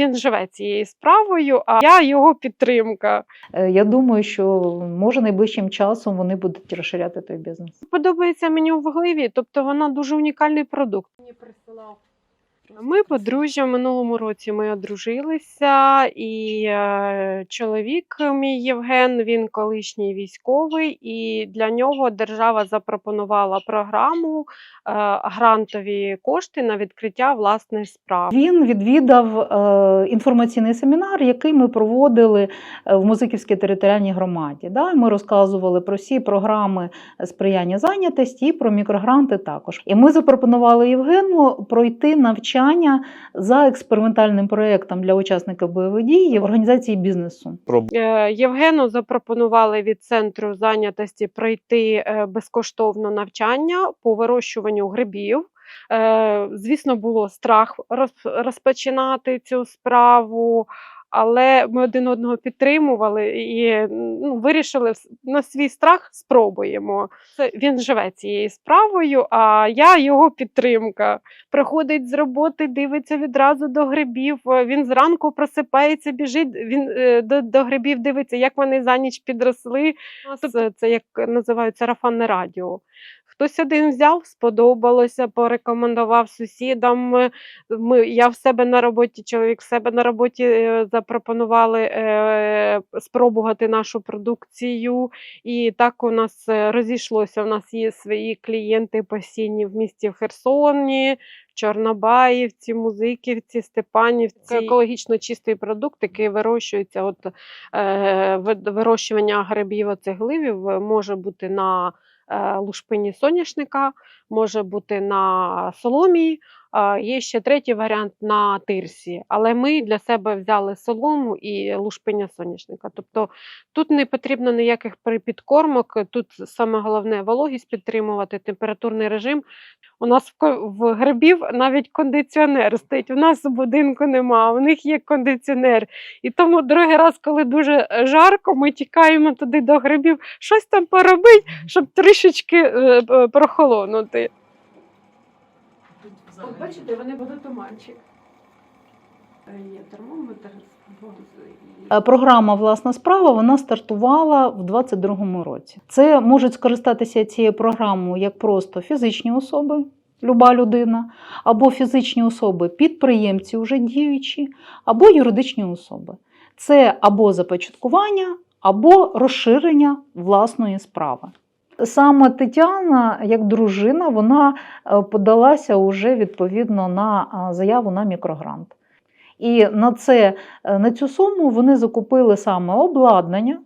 він живе цією справою, а я його підтримка. Е, Я думаю, що може найближчим часом вони будуть розширяти той бізнес. Подобається мені у вгливі, тобто вона дуже унікальний продукт. Мені присилав. Ми подружжя в минулому році ми одружилися, і е, чоловік мій Євген, він колишній військовий, і для нього держава запропонувала програму е, грантові кошти на відкриття власних справ. Він відвідав е, інформаційний семінар, який ми проводили в Музиківській територіальній громаді. Да? Ми розказували про всі програми сприяння зайнятості і про мікрогранти також. І ми запропонували Євгену пройти навчання за експериментальним проєктом для учасників бойових дій в організації бізнесу. Е, Євгену запропонували від центру зайнятості пройти е, безкоштовно навчання по вирощуванню грибів. Е, Звісно, було страх розпочинати цю справу, але ми один одного підтримували і ну, вирішили на свій страх спробуємо. Він живе цією справою, а я його підтримка. Приходить з роботи, дивиться відразу до грибів. е, Він зранку просипається, біжить. Він е, до, до грибів дивиться, як вони за ніч підросли. Тобто це як називають сарафанне радіо. Хтось один взяв, сподобалося, порекомендував сусідам. Ми, я в себе на роботі, чоловік в себе на роботі е, запропонували е, спробувати нашу продукцію. І так у нас е, розійшлося. У нас є свої клієнти постійні в місті в Херсоні, Чорнобаївці, Музиківці, Степанівці. Екологічно чистий продукт, який вирощується. От, е, вирощування грибів оцегливів е, може бути на е, лушпині соняшника, може бути на соломі. Є ще третій варіант на тирсі, але ми для себе взяли солому і лушпиня соняшника. Тобто тут не потрібно ніяких підкормок, тут саме головне вологість підтримувати, температурний режим. У нас в, грибів навіть кондиціонер стоїть. У нас у будинку нема, у них є кондиціонер. І тому другий раз, коли дуже жарко, ми тікаємо туди до грибів, щось там поробити, щоб трішечки е, прохолонути. От бачите, вони будуть туманчик. Є термометр. Е, Програма Власна справа вона стартувала в 2022 році. Це можуть скористатися цією програмою як просто фізичні особи, люба людина, або фізичні особи, підприємці вже діючі, або юридичні особи. Це або започаткування, або розширення власної справи. Саме Тетяна, як дружина, вона е, подалася уже відповідно на е, заяву на мікрогрант. І на, це, е, на цю суму вони закупили саме обладнання,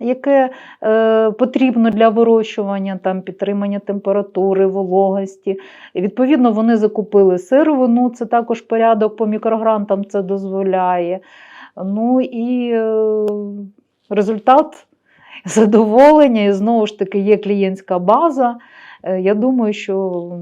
яке е, потрібно для вирощування, там, підтримання температури, вологості. І, відповідно, вони закупили сировину, це також порядок по мікрогрантам це дозволяє. Ну і е, результат задоволення, і знову ж таки є клієнтська база. Е, Я думаю, що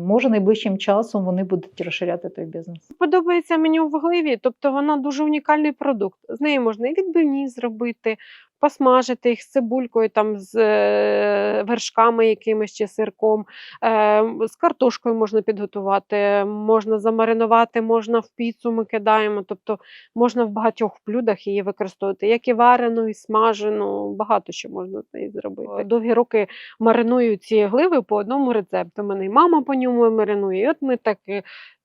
може найближчим часом вони будуть розширяти той бізнес. Подобається мені у вагливі, тобто вона дуже унікальний продукт. З неї можна і відбивні зробити, посмажити їх з цибулькою, там, з е, вершками якимись чи сирком, е, з картошкою можна підготувати, можна замаринувати, можна в піцу ми кидаємо. Тобто можна в багатьох блюдах її використовувати, як і варену, і смажену, багато що можна з неї зробити. Довгі роки мариную ці гливи по одному рецепту. У мене і мама по ньому маринує. І от ми так.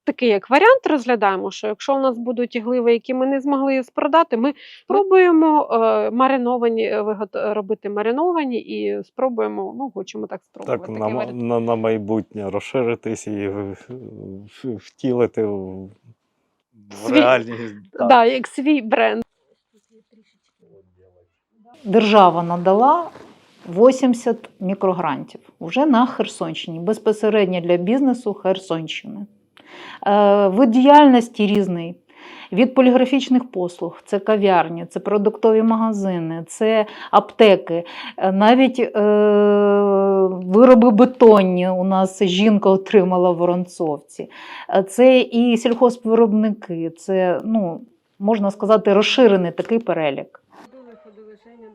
Такий як варіант розглядаємо, що якщо у нас будуть гливи, які ми не змогли спродати, ми пробуємо е, мариновані е, робити мариновані і спробуємо. Ну, хочемо так спробувати. Так, на, на, на майбутнє розширитись і втілити в, в реальність. Да. Так. як свій бренд. Держава надала 80 мікрогрантів вже на Херсонщині, безпосередньо для бізнесу Херсонщини. Е, вид діяльності різний. Від поліграфічних послуг, це кав'ярні, це продуктові магазини, це аптеки, е, навіть е, вироби бетонні у нас жінка отримала в воронцовці. Е, це і сільхозвиробники, це, ну, можна сказати, розширений такий перелік. Ходили, ходили, Женя,